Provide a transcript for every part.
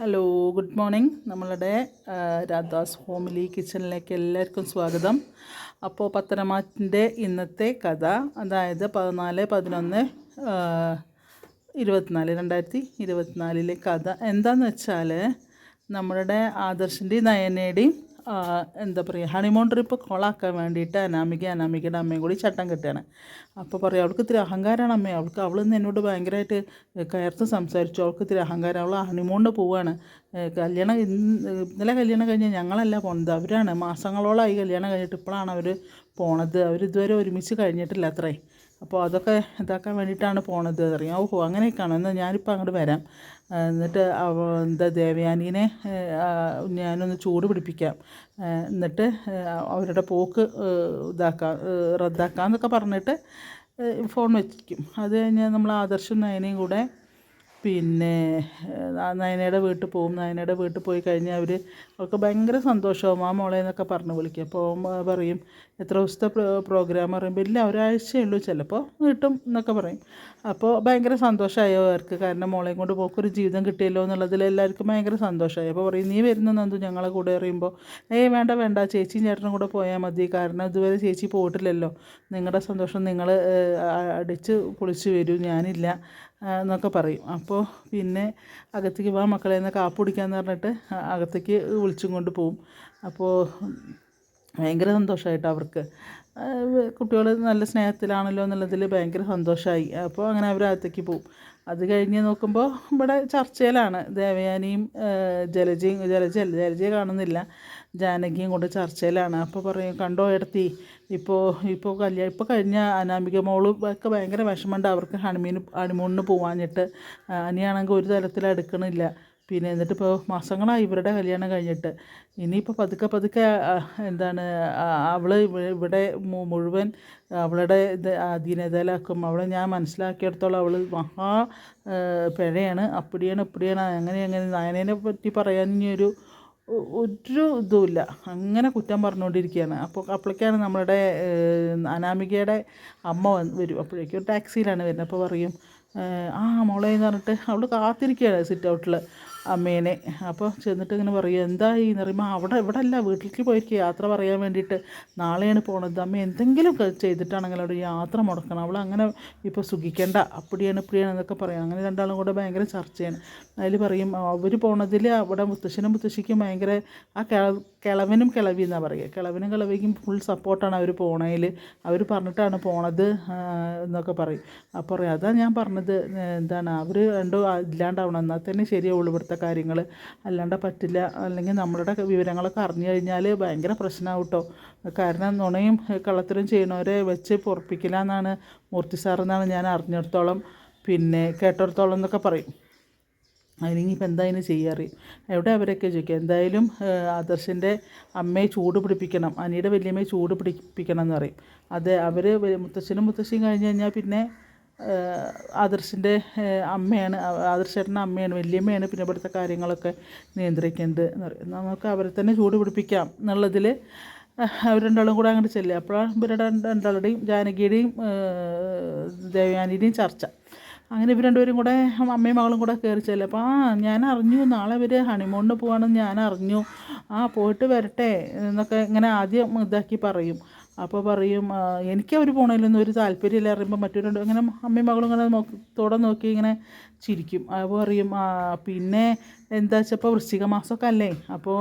Hello good morning നമ്മളുടെ Radhas homely കിച്ചണിലേക്ക് എല്ലാവർക്കും സ്വാഗതം. അപ്പോൾ പത്തനമാറ്റിന്റെ ഇന്നത്തെ കഥ അതായത് പതിനാല് പതിനൊന്ന് ഇരുപത്തിനാല് രണ്ടായിരത്തി ഇരുപത്തിനാലിലെ കഥ എന്താണെന്ന് വെച്ചാൽ നമ്മളുടെ ആദർശിന്റെയും നയനയുടെയും എന്താ പറയുക ഹണിമൂൺ ട്രിപ്പ് കൊളാക്കാൻ വേണ്ടിയിട്ട് അനാമിക അനാമികയുടെ അമ്മയും കൂടി ചട്ടം കെട്ടുകയാണ്. അപ്പോൾ പറയും അവൾക്ക് ഇത്തിരി അഹങ്കാരമാണ് അമ്മ. അവൾക്ക് അവൾ ഇന്ന് എന്നോട് ഭയങ്കരമായിട്ട് കയർത്ത് സംസാരിച്ചു. അവൾക്ക് ഇത്തിരി അഹങ്കാരം. അവൾ ഹണിമൂണിന് പോവുകയാണ് കല്യാണം ഇന്ന് ഇന്നലെ കല്യാണം കഴിഞ്ഞ് ഞങ്ങളല്ല പോണത് അവരാണ്. മാസങ്ങളോളമായി കല്യാണം കഴിഞ്ഞിട്ട് ഇപ്പോഴാണ് അവർ പോണത്. അവരിതുവരെ ഒരുമിച്ച് കഴിഞ്ഞിട്ടില്ല അത്രേ. അപ്പോൾ അതൊക്കെ ഇതാക്കാൻ വേണ്ടിയിട്ടാണ് പോണത്. അറിയാം ഓഹോ അങ്ങനെയൊക്കെയാണോ. എന്നാൽ ഞാനിപ്പോൾ അങ്ങോട്ട് വരാം. എന്നിട്ട് എന്താ ദേവയാനീനെ ഞാനൊന്ന് ചൂട് പിടിപ്പിക്കാം. എന്നിട്ട് അവരുടെ പോക്ക് ഇതാക്കാം റദ്ദാക്കാം എന്നൊക്കെ പറഞ്ഞിട്ട് ഫോൺ വെച്ചിരിക്കും. അത് കഴിഞ്ഞാൽ നമ്മൾ ആദർശം നയനയും കൂടെ പിന്നെ നയനയുടെ വീട്ടിൽ പോകും നയനയുടെ വീട്ടിൽ പോയി കഴിഞ്ഞാൽ അവർ അവർക്ക് ഭയങ്കര സന്തോഷമാവും. ആ മോളെ എന്നൊക്കെ പറഞ്ഞ് വിളിക്കും. അപ്പോൾ പറയും എത്ര ദിവസത്തെ പ്രോ പ്രോഗ്രാം? പറയുമ്പോൾ ഇല്ല ഒരാഴ്ചയേ ഉള്ളൂ ചിലപ്പോൾ കിട്ടും എന്നൊക്കെ പറയും. അപ്പോൾ ഭയങ്കര സന്തോഷമായി അവർക്ക്. കാരണം മോളെയും കൊണ്ട് പോക്കൊരു ജീവിതം കിട്ടിയല്ലോ എന്നുള്ളതിൽ എല്ലാവർക്കും ഭയങ്കര സന്തോഷമായി. അപ്പോൾ പറയും നീ വരുന്ന നന്ദു ഞങ്ങളെ കൂടെ അറിയുമ്പോൾ ഏയ് വേണ്ട വേണ്ട. ചേച്ചിയും ചേട്ടനും കൂടെ പോയാൽ മതി. കാരണം ഇതുവരെ ചേച്ചി പോയിട്ടില്ലല്ലോ. നിങ്ങളുടെ സന്തോഷം നിങ്ങൾ അടിച്ച് പൊളിച്ച് വരൂ. ഞാനില്ല. എന്നൊക്കെ പറയും. അപ്പോൾ പിന്നെ അകത്തേക്ക് വാ മക്കളെ എന്ന് കാപ്പ് കുടിക്കാന്ന് പറഞ്ഞിട്ട് അകത്തേക്ക് വിളിച്ചും കൊണ്ട് പോവും. അപ്പോൾ ഭയങ്കര സന്തോഷമായിട്ട് അവർക്ക്. കുട്ടികൾ നല്ല സ്നേഹത്തിലാണല്ലോ എന്നുള്ളതിൽ ഭയങ്കര സന്തോഷമായി അപ്പോൾ അങ്ങനെ അവർ അകത്തേക്ക് പോവും. അത് കഴിഞ്ഞ് നോക്കുമ്പോൾ ഇവിടെ ചർച്ചയിലാണ്. ദേവയാനിയും ജലജയും ജലജ ജലജയെ കാണുന്നില്ല. ജാനകിയും കൊണ്ട് ചർച്ചയിലാണ്. അപ്പോൾ പറയും കണ്ടോ എടുത്തി ഇപ്പോൾ ഇപ്പോൾ കല്യാണം ഇപ്പോൾ കഴിഞ്ഞ അനാമിക മോൾ ഒക്കെ ഭയങ്കര വിഷമമുണ്ട്. അവർക്ക് ഹണിമീന് ഹണിമൂണിന് പോവാഞ്ഞിട്ട് അനിയാണെങ്കിൽ ഒരു തരത്തിൽ എടുക്കണില്ല പിന്നെ എന്നിട്ട് ഇപ്പോൾ മാസങ്ങളായി ഇവരുടെ കല്യാണം കഴിഞ്ഞിട്ട്. ഇനിയിപ്പോൾ പതുക്കെ പതുക്കെ എന്താണ് അവൾ ഇവിടെ മുഴുവൻ അവളുടെ ഇത് അധീനതയിലാക്കും. അവളെ ഞാൻ മനസ്സിലാക്കിയെടുത്തോളം അവൾ മഹാ പിഴയാണ്. അപ്പടിയാണ് ഇപ്പടിയാണ്. അങ്ങനെ അങ്ങനെ. നയനേനെ പറ്റി പറയാൻ ഒരു ഒരു ഇതുമില്ല. അങ്ങനെ കുറ്റം പറഞ്ഞുകൊണ്ടിരിക്കുകയാണ് അപ്പോൾ അപ്പോഴേക്കാണ് നമ്മളുടെ അനാമികയുടെ അമ്മ വന്ന് വരും. അപ്പോഴേക്കും ടാക്സിയിലാണ് വരുന്നത്. അപ്പോൾ പറയും ആ മോളെ എന്ന് പറഞ്ഞിട്ട് അവൾ കാത്തിരിക്കുകയാണ് സിറ്റ് ഔട്ടിൽ അമ്മേനെ. അപ്പോൾ ചെന്നിട്ട് ഇങ്ങനെ പറയും എന്താ ഈ നിറയുമ്പോൾ അവിടെ ഇവിടെ അല്ല വീട്ടിലേക്ക് പോയിരിക്കുക യാത്ര പറയാൻ വേണ്ടിയിട്ട് നാളെയാണ് പോണത്. അമ്മ എന്തെങ്കിലും ചെയ്തിട്ടാണെങ്കിൽ അവിടെ യാത്ര മുടക്കണം. അവൾ അങ്ങനെ ഇപ്പോൾ സുഖിക്കേണ്ട. അപ്പടിയാണ് ഇപ്പിടിയാണ് എന്നൊക്കെ പറയാം. അങ്ങനെ രണ്ടാളും കൂടെ ഭയങ്കര ചർച്ചയാണ്. അതിൽ പറയും അവർ പോണതിൽ അവിടെ മുത്തശ്ശനും മുത്തശ്ശിക്കും ഭയങ്കര ആ കിള കിളവനും കിളവി എന്നാണ് പറയുക കിളവനും കിളവിക്കും ഫുൾ സപ്പോർട്ടാണ് അവർ പോണതിൽ അവർ പറഞ്ഞിട്ടാണ് പോണത് എന്നൊക്കെ പറയും. അപ്പോൾ പറയാം അതാ ഞാൻ പറഞ്ഞത് എന്താണ് അവർ രണ്ടും ഇല്ലാണ്ടാവണം. എന്നാൽ തന്നെ ശരിയാവുള്ളൂ. ഇവിടുത്തെ കാര്യങ്ങൾ അല്ലാണ്ട് പറ്റില്ല. അല്ലെങ്കിൽ നമ്മളുടെ വിവരങ്ങളൊക്കെ അറിഞ്ഞു കഴിഞ്ഞാൽ ഭയങ്കര പ്രശ്നമാവും കേട്ടോ കാരണം നുണയും കള്ളത്തരം ചെയ്യണവരെ വെച്ച് പൊറപ്പിക്കില്ല എന്നാണ് മൂർത്തി സാറെന്നാണ് ഞാൻ അറിഞ്ഞിടത്തോളം പിന്നെ കേട്ടിടത്തോളം എന്നൊക്കെ പറയും. അതിനിപ്പോൾ എന്താ അതിന് ചെയ്യാറ്? എവിടെ അവരൊക്കെ ചോദിക്കുക എന്തായാലും ആദർശന്റെ അമ്മയെ ചൂട് പിടിപ്പിക്കണം. അനിയുടെ വലിയമ്മയെ ചൂട് പിടിപ്പിക്കണം എന്ന് പറയും. അത് അവർ മുത്തശ്ശനും മുത്തശ്ശിയും കഴിഞ്ഞ് കഴിഞ്ഞാൽ പിന്നെ ആദർശിന്റെ അമ്മയാണ് ആദർശേട്ടന്റെ അമ്മയാണ് വലിയമ്മയാണ് പിന്നെ ഇവിടുത്തെ കാര്യങ്ങളൊക്കെ നിയന്ത്രിക്കേണ്ടത് എന്ന് പറയും. നമുക്ക് അവരെ തന്നെ ചൂട് പിടിപ്പിക്കാം എന്നുള്ളതിൽ അവർ രണ്ടാളും കൂടെ അങ്ങോട്ട് ചെല്ലുക. അപ്പോഴാണ് ഇവരുടെ രണ്ട് രണ്ടാളുടെയും ജാനകിയുടെയും ദേവയാനിയുടെയും ചർച്ച. അങ്ങനെ ഇവർ രണ്ടുപേരും കൂടെ അമ്മയും മകളും കൂടെ കയറി ചെല്ലും അപ്പോൾ ആ ഞാൻ അറിഞ്ഞു നാളെ ഇവർ ഹണിമൂണിന് പോവാണെന്ന് ഞാൻ അറിഞ്ഞു. ആ പോയിട്ട് വരട്ടെ എന്നൊക്കെ ഇങ്ങനെ ആദ്യം ഇതാക്കി പറയും. അപ്പോൾ പറയും എനിക്ക് അവർ പോണതിലൊന്നും ഒരു താല്പര്യമില്ല അറിയുമ്പോൾ മറ്റൊരു ഇങ്ങനെ അമ്മയും മകളും ഇങ്ങനെ നോക്കി തോടെ നോക്കി ഇങ്ങനെ ചിരിക്കും. അപ്പോൾ പറയും പിന്നെ എന്താ വെച്ചാൽ ഇപ്പോൾ വൃശ്ചിക മാസമൊക്കെ അല്ലേ അപ്പോൾ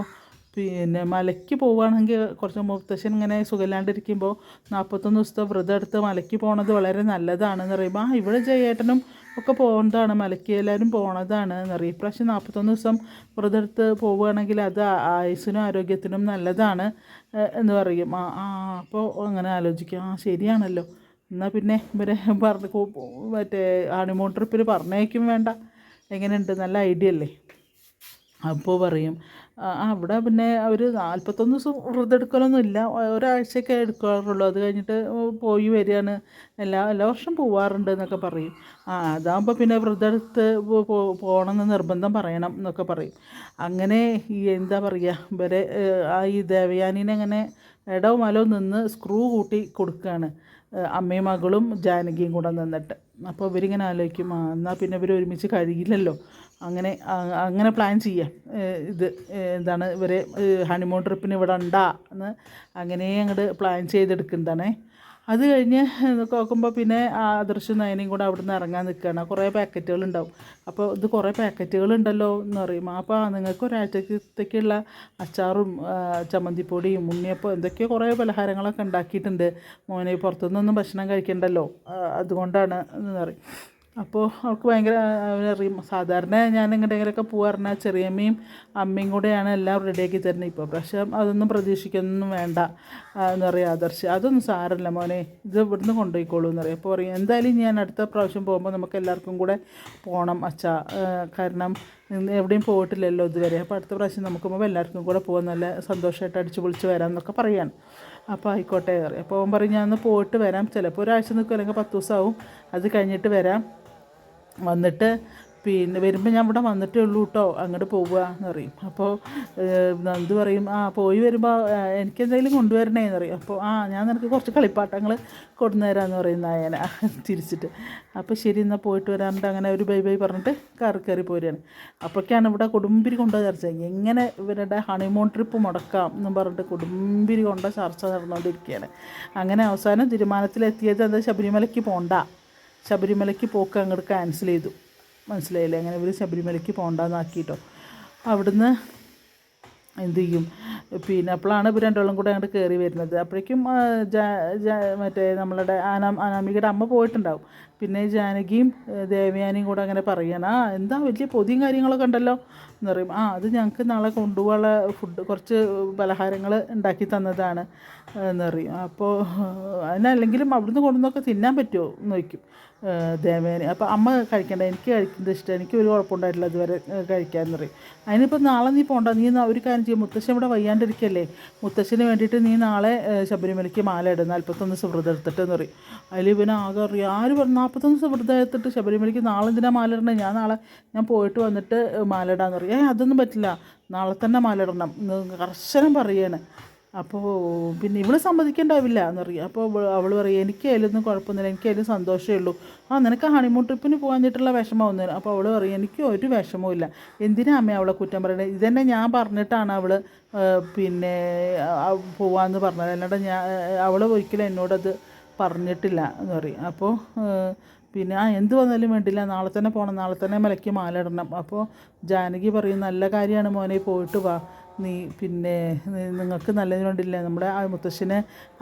പിന്നെ മലയ്ക്ക് പോവുകയാണെങ്കിൽ കുറച്ച് മുത്തശ്ശൻ ഇങ്ങനെ സുഖമില്ലാണ്ടിരിക്കുമ്പോൾ നാൽപ്പത്തൊന്ന് ദിവസത്തെ വ്രതം എടുത്ത് മലയ്ക്ക് പോണത് വളരെ നല്ലതാണെന്ന് പറയുമ്പോൾ ആ ഇവിടെ ജയേട്ടനും ഒക്കെ പോകുന്നതാണ് മലയ്ക്ക് എല്ലാവരും പോണതാണ്. എന്നറിയാം ഇപ്രാവശ്യം നാൽപ്പത്തൊന്ന് ദിവസം വ്രതെടുത്ത് പോവുകയാണെങ്കിൽ അത് ആയുസിനും ആരോഗ്യത്തിനും നല്ലതാണ് എന്ന് പറയും. ആ ആ അപ്പോൾ അങ്ങനെ ആലോചിക്കും. ആ ശരിയാണല്ലോ. എന്നാൽ പിന്നെ ഇവരെ പറഞ്ഞ് മറ്റേ ഹണിമൂൺ ട്രിപ്പിൽ പറഞ്ഞേക്കും വേണ്ട. എങ്ങനെയുണ്ട്? നല്ല ഐഡിയ അല്ലേ? അപ്പോൾ പറയും. അവിടെ പിന്നെ അവർ നാൽപ്പത്തൊന്ന് ദിവസം വ്രതം എടുക്കലൊന്നും ഇല്ല ഒരാഴ്ചയൊക്കെ എടുക്കാറുള്ളൂ. അത് കഴിഞ്ഞിട്ട് പോയി വരികയാണ്. എല്ലാ എല്ലാ വർഷം പോവാറുണ്ട് എന്നൊക്കെ പറയും. ആ അതാകുമ്പോൾ പിന്നെ വ്രതം എടുത്ത് പോ- പോ- പോകണമെന്ന് നിർബന്ധം പറയണം എന്നൊക്കെ പറയും. അങ്ങനെ ഈ എന്താ പറയുക ഇവരെ ആ ഈ ദേവയാനീനെ അങ്ങനെ ഇടവും മലവും നിന്ന് സ്ക്രൂ കൂട്ടി കൊടുക്കുകയാണ് അമ്മയും മകളും ജാനകിയും കൂടെ നിന്നിട്ട്. അപ്പോൾ ഇവരിങ്ങനെ ആലോചിക്കും എന്നാൽ പിന്നെ ഇവർ ഒരുമിച്ച് കഴിയില്ലല്ലോ. അങ്ങനെ അങ്ങനെ പ്ലാൻ ചെയ്യാം. ഇത് എന്താണ് ഇവരെ ഹണിമൂൺ ട്രിപ്പിന് ഇവിടെ ഉണ്ടാ എന്ന് അങ്ങനെ അങ്ങോട്ട് പ്ലാൻ ചെയ്തെടുക്കുന്നതാണേ. അത് കഴിഞ്ഞ് നോക്കുമ്പോൾ പിന്നെ ആദർശ നയനയും കൂടെ അവിടെ നിന്ന് ഇറങ്ങാൻ നിൽക്കുകയാണ് കുറേ പാക്കറ്റുകൾ ഉണ്ടാവും അപ്പോൾ ഇത് കുറേ പാക്കറ്റുകൾ ഉണ്ടല്ലോ എന്ന് പറയും. അപ്പോൾ നിങ്ങൾക്ക് ഒരാഴ്ചത്തേക്കുള്ള അച്ചാറും ചമ്മന്തിപ്പൊടിയും ഉണ്ണിയപ്പം എന്തൊക്കെയോ കുറേ പലഹാരങ്ങളൊക്കെ ഉണ്ടാക്കിയിട്ടുണ്ട്. മോനെ പുറത്തുനിന്നൊന്നും ഭക്ഷണം കഴിക്കണ്ടല്ലോ. അതുകൊണ്ടാണ് എന്ന് പറയും. അപ്പോൾ അവൾക്ക് ഭയങ്കര അറിയും സാധാരണ ഞാൻ എങ്ങോട്ടെങ്കിലൊക്കെ പോകാറുണ്ട് ചെറിയമ്മയും അമ്മയും കൂടെയാണ് എല്ലാം റെഡിയാക്കി തരുന്നത് ഇപ്പോൾ പക്ഷേ അതൊന്നും പ്രതീക്ഷിക്കൊന്നും വേണ്ട. എന്ന് പറയുക ആദർശ് അതൊന്നും സാരമില്ല മോനെ. ഇത് ഇവിടുന്ന് കൊണ്ടുപോയിക്കോളൂ എന്ന് പറയും. അപ്പോൾ പറയും എന്തായാലും ഞാൻ അടുത്ത പ്രാവശ്യം പോകുമ്പോൾ നമുക്ക് എല്ലാവർക്കും കൂടെ പോകണം അച്ഛാ. കാരണം എവിടെയും പോയിട്ടില്ലല്ലോ ഇതുവരെ. അപ്പോൾ അടുത്ത പ്രാവശ്യം നമുക്ക് പോകുമ്പോൾ എല്ലാവർക്കും കൂടെ പോകാൻ നല്ല സന്തോഷമായിട്ട് അടിച്ചു പൊളിച്ച് വരാം എന്നൊക്കെ പറയാണ്. അപ്പോൾ ആയിക്കോട്ടെ പറയും. അപ്പോൾ അവൻ പറയും ഞാൻ ഒന്ന് പോയിട്ട് വരാം. ചിലപ്പോൾ ഒരാഴ്ച നിൽക്കും അല്ലെങ്കിൽ പത്ത് ദിവസമാവും. അത് കഴിഞ്ഞിട്ട് വരാം. വന്നിട്ട് പിന്നെ വരുമ്പോൾ ഞാൻ ഇവിടെ വന്നിട്ടേ ഉള്ളൂ കേട്ടോ അങ്ങോട്ട് പോവുക എന്ന് പറയും. അപ്പോൾ നന്ദു പറയും ആ പോയി വരുമ്പോൾ എനിക്ക് എന്തെങ്കിലും കൊണ്ടുവരണേ എന്ന് പറയും. അപ്പോൾ ആ ഞാൻ നിനക്ക് കുറച്ച് കളിപ്പാട്ടങ്ങൾ കൊണ്ടുവരാമെന്ന് പറയും നായന തിരിച്ചിട്ട്. അപ്പോൾ ശരി എന്നാൽ പോയിട്ട് വരാറുണ്ട് അങ്ങനെ ഒരു ബൈ ബൈ പറഞ്ഞിട്ട് കയറി കയറി പോരുകയാണ് അപ്പോഴൊക്കെയാണ് ഇവിടെ കൊടുമ്പിരി കൊണ്ട് ചർച്ച എങ്ങനെ ഇവരുടെ ഹണിമൂൺ ട്രിപ്പ് മുടക്കാം എന്നും പറഞ്ഞിട്ട് കൊടുമ്പിരി കൊണ്ട ചർച്ച നടന്നുകൊണ്ടിരിക്കുകയാണ് അങ്ങനെ അവസാനം തീരുമാനത്തിലെത്തിയത് എന്താ ശബരിമലയ്ക്ക് പോണ്ട. ശബരിമലയ്ക്ക് പോക്ക് അങ്ങോട്ട് ക്യാൻസൽ ചെയ്തു. മനസ്സിലായില്ലേ? അങ്ങനെ ഇവർ ശബരിമലയ്ക്ക് പോകണ്ടെന്നാക്കിയിട്ടോ അവിടുന്ന് എന്ത് ചെയ്യും? പിന്നെ അപ്പോഴാണ് ഇവർ രണ്ടോളം കൂടെ അങ്ങോട്ട് കയറി വരുന്നത്. അപ്പോഴേക്കും മറ്റേ നമ്മളുടെ ആനാ അനാമികയുടെ അമ്മ പോയിട്ടുണ്ടാവും. പിന്നെ ജാനകിയും ദേവയാനിയും കൂടെ അങ്ങനെ പറയണം ആ എന്താ വലിയ പൊതിയും കാര്യങ്ങളൊക്കെ ഉണ്ടല്ലോ? എന്ന് പറയും ആ അത് ഞങ്ങൾക്ക് നാളെ കൊണ്ടുപോകാനുള്ള ഫുഡ് കുറച്ച് പലഹാരങ്ങൾ ഉണ്ടാക്കി തന്നതാണ്. എന്ന് പറയും അപ്പോൾ അതിനല്ലെങ്കിലും അവിടുന്ന് കൊണ്ടുവന്നൊക്കെ തിന്നാൻ പറ്റുമോ? എന്ന് ചോദിക്കും ദേവയാനി അപ്പോൾ അമ്മ കഴിക്കണ്ട എനിക്ക് കഴിക്കുന്നത് ഇഷ്ടം എനിക്ക് ഒരു കുഴപ്പമുണ്ടായിട്ടില്ല ഇതുവരെ കഴിക്കാമെന്ന് പറയും അതിനിപ്പോൾ നാളെ നീ പോകണ്ട നീ ഒരു കാര്യം ചെയ്യും മുത്തശ്ശൻ ഇവിടെ വയ്യാണ്ടിരിക്കല്ലേ മുത്തശ്ശന് വേണ്ടിയിട്ട് നീ നാളെ ശബരിമലയ്ക്ക് മാല ഇടും നാൽപ്പത്തൊന്ന് സുഹൃത്തെടുത്തിട്ടെന്ന് എന്ന് പറയും അതിൽ പിന്നെ ആകെ അറിയാം ആര് പറഞ്ഞു നാൽപ്പത്തൊന്ന് വ്രതം എടുത്തിട്ട് ശബരിമലയ്ക്ക് നാളെ എന്തിനാ മാല ഇടണം ഞാൻ നാളെ ഞാൻ പോയിട്ട് വന്നിട്ട് മാല ഇടാന്ന് പറയും. ഏ അതൊന്നും പറ്റില്ല. നാളെ തന്നെ മാല ഇടണം എന്ന് കർശനം പറയാണ്. അപ്പോൾ പിന്നെ ഇവൾ സമ്മതിക്കേണ്ടാവില്ല എന്നറിയാം അപ്പോൾ അവൾ പറയും എനിക്ക് അതിലൊന്നും കുഴപ്പമൊന്നുമില്ല. എനിക്ക് സന്തോഷമേ ഉള്ളൂ. ആ നിനക്ക് ഹണിമൂൺ ട്രിപ്പിന് പോകാഞ്ഞിട്ടുള്ള വിഷമമൊന്നും അപ്പോൾ അവൾ പറയും എനിക്ക് ഒരു വിഷമവും ഇല്ല. എന്തിനാ അമ്മ അവളെ കുറ്റം പറയണത് ഇതന്നെ ഞാൻ പറഞ്ഞിട്ടാണ് അവൾ പിന്നെ പോവാന്ന് പറഞ്ഞത്. അല്ലാണ്ട് ഞാൻ അവൾ ഒരിക്കലും എന്നോടത് പറഞ്ഞിട്ടില്ല എന്ന് പറയും. അപ്പോൾ പിന്നെ ആ എന്ത് വന്നാലും വേണ്ടില്ല. നാളെ തന്നെ പോകണം നാളെ തന്നെ മലയ്ക്ക് മാല ഇടണം അപ്പോൾ ജാനകി പറയും നല്ല കാര്യമാണ് മോനെ പോയിട്ട് വാ. നീ പിന്നെ നിങ്ങൾക്ക് നല്ലതിന് നമ്മുടെ ആ മുത്തശ്ശന്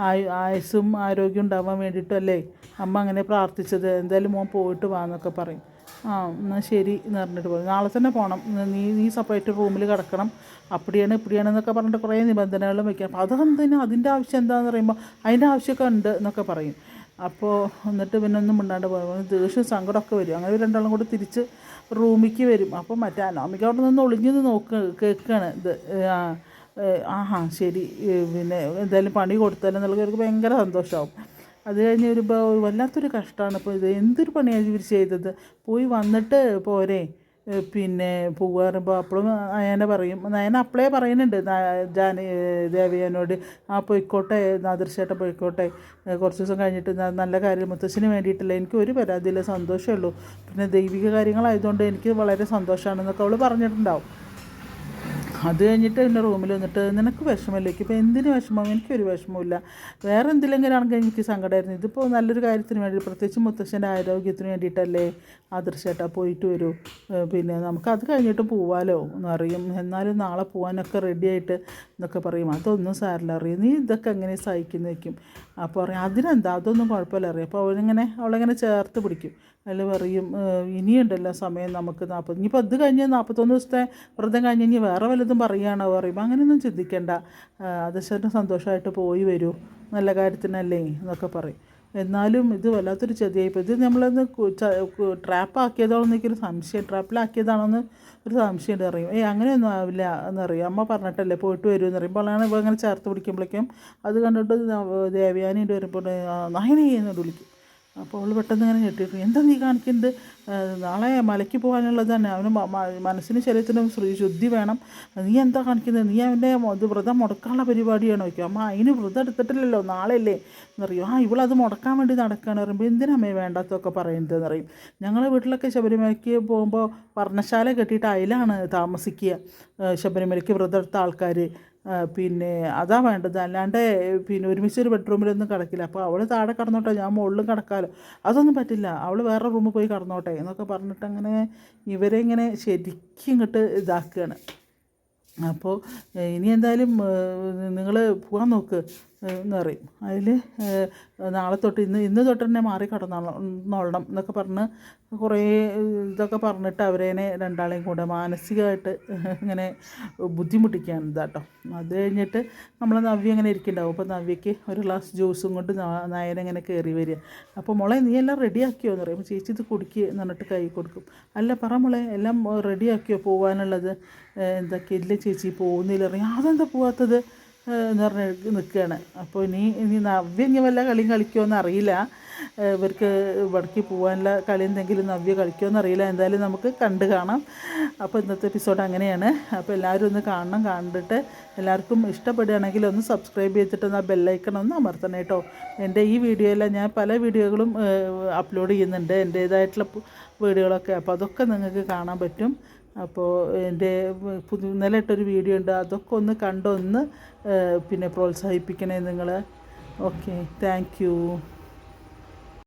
ആയു ആയുസ്സും ആരോഗ്യം ഉണ്ടാവാൻ വേണ്ടിയിട്ടല്ലേ അമ്മ അങ്ങനെ പ്രാർത്ഥിച്ചത്. എന്തായാലും മോൻ പോയിട്ട് വാ എന്നൊക്കെ പറയും. ആ എന്നാൽ ശരി എന്ന് പറഞ്ഞിട്ട് പോകും നാളെ തന്നെ പോകണം നീ നീ സെപ്പറേറ്റ് റൂമിൽ കിടക്കണം. അപ്പടിയാണ് ഇപ്പടിയാണ് എന്നൊക്കെ പറഞ്ഞിട്ട് കുറേ നിബന്ധനകളും വയ്ക്കാം അപ്പോൾ അതെന്തിനാ? അതിന്റെ ആവശ്യം എന്താണെന്ന് പറയുമ്പോൾ അതിന്റെ ആവശ്യമൊക്കെ ഉണ്ട് എന്നൊക്കെ പറയും. അപ്പോൾ എന്നിട്ട് പിന്നെ ഒന്നും മിണ്ടാണ്ട് പോകും ദേഷ്യം സങ്കടമൊക്കെ വരും. അങ്ങനെ രണ്ടാളും കൂടി തിരിച്ച് റൂമിലേക്ക് വരും. അപ്പോൾ മറ്റേ അനാമിക അവിടെ നിന്ന് ഒളിഞ്ഞു നിന്ന് നോക്ക് കേൾക്കുകയാണ് ഇത്. ആഹാ ശരി. പിന്നെ എന്തായാലും പണി കൊടുത്താലും എന്നുള്ളത് ഭയങ്കര സന്തോഷമാവും അത് കഴിഞ്ഞ് വരുമ്പോൾ വല്ലാത്തൊരു കഷ്ടമാണ്. ഇപ്പോൾ ഇത് എന്തൊരു പണിയാണ് ഇവർ ചെയ്തത്? പോയി വന്നിട്ട് പോരെ. പിന്നെ പോവുക പറയുമ്പോൾ അപ്പോഴും നയന പറയും. നയന അപ്പോഴേ പറയുന്നുണ്ട് ജാന ദേവിയനോട്. ആ പോയിക്കോട്ടെ നാദൃശ്യേട്ടൻ പോയിക്കോട്ടെ. കുറച്ച് ദിവസം കഴിഞ്ഞിട്ട് നല്ല കാര്യം മുത്തശ്ശിന് വേണ്ടിയിട്ടില്ല എനിക്ക് ഒരു പരാതിയില്ല. സന്തോഷമേ ഉള്ളൂ. പിന്നെ ദൈവിക കാര്യങ്ങളായതുകൊണ്ട് എനിക്ക് വളരെ സന്തോഷമാണെന്നൊക്കെ അവൾ പറഞ്ഞിട്ടുണ്ടാവും. അത് കഴിഞ്ഞിട്ട് എന്റെ റൂമിൽ വന്നിട്ട് നിനക്ക് വിഷമമല്ലേ? ഇപ്പോൾ എന്തിന് വിഷമം? എനിക്കൊരു വിഷമമില്ല വേറെ എന്തിലെങ്കിലും ആണെങ്കിൽ എനിക്ക് സങ്കടമായിരുന്നു ഇതിപ്പോൾ നല്ലൊരു കാര്യത്തിന് വേണ്ടി പ്രത്യേകിച്ച് മുത്തശ്ശന്റെ ആരോഗ്യത്തിന് വേണ്ടിയിട്ടല്ലേ ആദർശേട്ടാ പോയിട്ട് വരൂ. പിന്നെ നമുക്ക് അത് കഴിഞ്ഞിട്ട് പോവാലോ എന്ന് അറിയും എന്നാലും നാളെ പോകാനൊക്കെ റെഡി ആയിട്ട് എന്നൊക്കെ പറയും. അതൊന്നും സാരില്ല. അറിയും? നീ ഇതൊക്കെ എങ്ങനെ സഹിക്കുന്നു വയ്ക്കും അപ്പോൾ പറയും അതിനെന്താ? അതൊന്നും കുഴപ്പമില്ല. അറിയാം. അപ്പോൾ അവനിങ്ങനെ അവളെങ്ങനെ ചേർത്ത് പിടിക്കും. അതിൽ പറയും ഇനിയുണ്ടല്ലോ സമയം നമുക്ക് നാൽപ്പത് ഇനിയിപ്പോൾ അത് കഴിഞ്ഞ് നാൽപ്പത്തൊന്ന് ദിവസത്തെ വ്രതം കഴിഞ്ഞ് ഇനി വേറെ വല്ലതും പറയുകയാണോ പറയുമ്പോൾ അങ്ങനെയൊന്നും ചിന്തിക്കേണ്ട. അതശ്വരന് സന്തോഷമായിട്ട് പോയി വരൂ. നല്ല കാര്യത്തിനല്ലേ? എന്നൊക്കെ പറയും. എന്നാലും ഇത് വല്ലാത്തൊരു ചതിയായിപ്പോൾ ഇത് നമ്മളൊന്ന് ട്രാപ്പാക്കിയതാണോ ഒരു സംശയം ട്രാപ്പിലാക്കിയതാണോന്ന് ഒരു സംശയം അറിയും. ഏയ് അങ്ങനെയൊന്നും ആവില്ല എന്നറിയും. അമ്മ പറഞ്ഞിട്ടല്ലേ പോയിട്ട് വരും എന്ന് ആണ് ഇവ അങ്ങനെ ചേർത്ത് പിടിക്കുമ്പോഴേക്കും അത് കണ്ടിട്ട് ദേവയാനിന്റെ വരുമ്പോൾ നയനീ എന്നോട് വിളിക്കും. അപ്പോൾ അവൾ പെട്ടെന്ന് ഇങ്ങനെ ഞെട്ടിട്ടു എന്താ നീ കാണിക്കുന്നത് നാളെ മലയ്ക്ക് പോകാനുള്ളത് തന്നെ. അവന് മനസ്സിനും ശരീരത്തിനും ശ്രീ ശുദ്ധി വേണം. നീ എന്താ കാണിക്കുന്നത്? നീ അവന്റെ ഇത് വ്രതം മുടക്കാനുള്ള പരിപാടിയാണോ? ചോദിക്കും. അമ്മ അതിന് വ്രതം എടുത്തിട്ടില്ലല്ലോ. നാളെയല്ലേ? എന്നറിയും ആ ഇവളത് മുടക്കാൻ വേണ്ടി നടക്കുകയാണ് പറയുമ്പോൾ എന്തിനമ്മേ വേണ്ടാത്തൊക്കെ പറയുന്നത്? എന്നറിയും ഞങ്ങളെ വീട്ടിലൊക്കെ ശബരിമലയ്ക്ക് പോകുമ്പോൾ വർണശാല കെട്ടിയിട്ട് അതിലാണ് താമസിക്കുക. ശബരിമലയ്ക്ക് വ്രതം എടുത്ത ആൾക്കാർ പിന്നെ അതാ വേണ്ടത്. അല്ലാണ്ട് പിന്നെ ഒരുമിച്ച് ഒരു ബെഡ്റൂമിലൊന്നും കിടക്കില്ല. അപ്പോൾ അവൾ താഴെ കടന്നോട്ടെ ഞാൻ മുകളിലും കിടക്കാമല്ലോ അതൊന്നും പറ്റില്ല. അവൾ വേറെ റൂമിൽ പോയി കടന്നോട്ടെ എന്നൊക്കെ പറഞ്ഞിട്ട് അങ്ങനെ ഇവരെ ഇങ്ങനെ ശരിക്കും ഇങ്ങോട്ട് ഇതാക്കുകയാണ് അപ്പോൾ ഇനി എന്തായാലും നിങ്ങൾ പോകാൻ നോക്ക്. പറയും അതിൽ നാളെ തൊട്ട് ഇന്ന് ഇന്ന് തൊട്ട് തന്നെ മാറി കടന്നോളണം എന്നൊക്കെ പറഞ്ഞ് കുറേ ഇതൊക്കെ പറഞ്ഞിട്ട് അവരേനെ രണ്ടാളെയും കൂടെ മാനസികമായിട്ട് ഇങ്ങനെ ബുദ്ധിമുട്ടിക്കുകയാണ് ഇതാട്ടോ. അത് കഴിഞ്ഞിട്ട് നമ്മൾ നവ്യ അങ്ങനെ ഇരിക്കുന്നുണ്ടാവും. അപ്പോൾ നവ്യയ്ക്ക് ഒരു ഗ്ലാസ് ജ്യൂസും കൊണ്ട് നായനെ നയന ഇങ്ങനെ കയറി വരിക. അപ്പോൾ മോളെ നീ എല്ലാം റെഡിയാക്കിയോ? എന്ന് പറയും. ചേച്ചി ഇത് കുടിക്കുക എന്ന് പറഞ്ഞിട്ട് കൈ കൊടുക്കും. അല്ല പറ മോളെ എല്ലാം റെഡിയാക്കിയോ? പോകാനുള്ളത് എന്താ ഇല്ല ചേച്ചി പോകുന്നില്ല. അറിയാം അതെന്താ പോവാത്തത്? പറഞ്ഞ് നിൽക്കുകയാണ്. അപ്പോൾ ഇനി ഇനി നവ്യ ഇനി വല്ല കളിയും കളിക്കുമോ അറിയില്ല ഇവർക്ക് ഇവിടേക്ക് പോകാനുള്ള കളി എന്തെങ്കിലും നവ്യ കളിക്കുമോ അറിയില്ല എന്തായാലും നമുക്ക് കണ്ട് കാണാം. അപ്പോൾ ഇന്നത്തെ എപ്പിസോഡ് അങ്ങനെയാണ്. അപ്പോൾ എല്ലാവരും ഒന്ന് കാണണം കണ്ടിട്ട് എല്ലാവർക്കും ഇഷ്ടപ്പെടുകയാണെങ്കിൽ ഒന്ന് സബ്സ്ക്രൈബ് ചെയ്തിട്ട് ആ ബെല്ലൈക്കൺ ഒന്ന് അമർത്തണം കേട്ടോ. എന്റെ ഈ വീഡിയോയിലെ ഞാൻ പല വീഡിയോകളും അപ്ലോഡ് ചെയ്യുന്നുണ്ട്. എന്റേതായിട്ടുള്ള വീഡിയോകളൊക്കെ. അപ്പോൾ അതൊക്കെ നിങ്ങൾക്ക് കാണാൻ പറ്റും. അപ്പോൾ എന്റെ പുതു ഇന്നലെ ഇട്ടൊരു വീഡിയോ ഉണ്ട്. അതൊക്കെ ഒന്ന് കണ്ടൊന്ന് പിന്നെ പ്രോത്സാഹിപ്പിക്കണേ നിങ്ങൾ ഓക്കെ. താങ്ക്